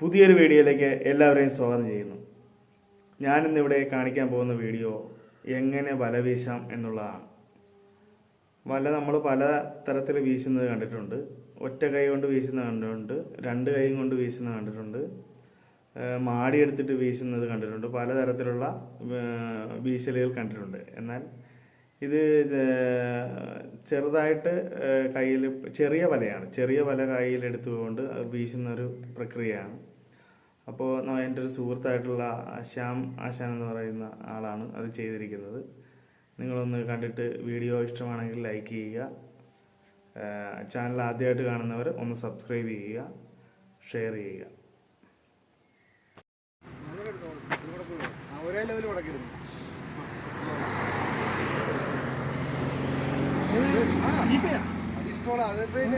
പുതിയൊരു വീഡിയോയിലേക്ക് എല്ലാവരെയും സ്വാഗതം ചെയ്യുന്നു. ഞാനിന്നിവിടെ കാണിക്കാൻ പോകുന്ന വീഡിയോ എങ്ങനെ വല വീശാം എന്നുള്ളതാണ്. വല നമ്മൾ പല തരത്തിൽ വീശുന്നത് കണ്ടിട്ടുണ്ട്. ഒറ്റ കൈ കൊണ്ട് വീശുന്നത് കണ്ടിട്ടുണ്ട്. രണ്ട് കൈയും കൊണ്ട് വീശുന്നത് കണ്ടിട്ടുണ്ട്. മാടിയെടുത്തിട്ട് വീശുന്നത് കണ്ടിട്ടുണ്ട്. പലതരത്തിലുള്ള വീശലുകൾ കണ്ടിട്ടുണ്ട്. എന്നാൽ ഇത് ചെറുതായിട്ട് കയ്യിൽ ചെറിയ വലയാണ്. ചെറിയ വല അത് വീശുന്ന ഒരു പ്രക്രിയയാണ് അപ്പോൾ എന്റെ ഒരു സുഹൃത്തായിട്ടുള്ള ശ്യാം ആശാൻ എന്ന് പറയുന്ന ആളാണ് അത് ചെയ്തിരിക്കുന്നത്. നിങ്ങളൊന്ന് കണ്ടിട്ട് വീഡിയോ ഇഷ്ടമാണെങ്കിൽ ലൈക്ക് ചെയ്യുക. ചാനൽ ആദ്യമായിട്ട് കാണുന്നവർ ഒന്ന് സബ്സ്ക്രൈബ് ചെയ്യുക. ഷെയർ ചെയ്യുക. ഒരേ ലെവൽ മുടക്കിയിരുന്നു അതിഷ്ടമുള്ള അതിപ്പോ ഇത്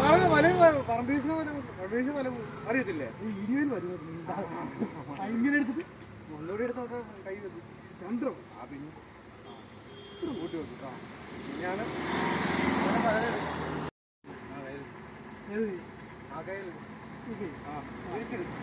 വളരെ വല പറമ്പീസിന് വല പറമ്പീസിന് വല അറിയത്തില്ലേ ഇങ്ങനെ എടുത്തിട്ട് ഒന്നുകൂടി എടുത്ത് കൈ വെക്കും രണ്ടോ ആ പിന്നെ. കൂട്ടി വെക്കും പിന്നെയാണ് ആ കയ്യിൽ ആ തിരിച്ചെടുക്കും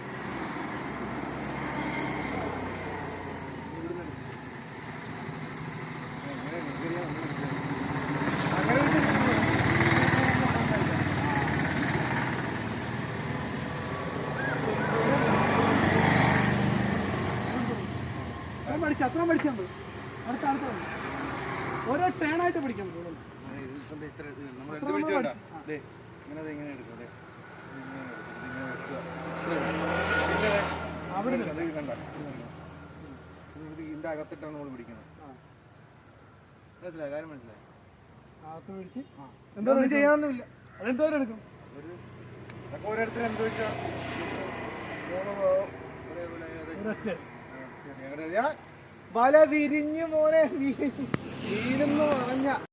അത്രയും പഠിച്ചു അത്രയും പഠിച്ചാൽ മതി അടുത്ത അടുത്ത ഓരോ ടേൺ ആയിട്ട്? ഇത് ഇത് ഇതിന്റെ അകത്തിട്ടാണ് നമ്മൾ പിടിക്കുന്നത് മനസ്സിലായി? കാര്യം മനസ്സിലായി? അകത്ത് പിടിച്ച്. എന്തോ ചെയ്യാനൊന്നുമില്ല. അതെന്തോരം എടുക്കും. മൂന്ന് ഭാവം ഒരേപോലെ ഒരൊറ്റ. വല വിരിഞ്ഞു മോനെ വീരുന്നു പറഞ്ഞ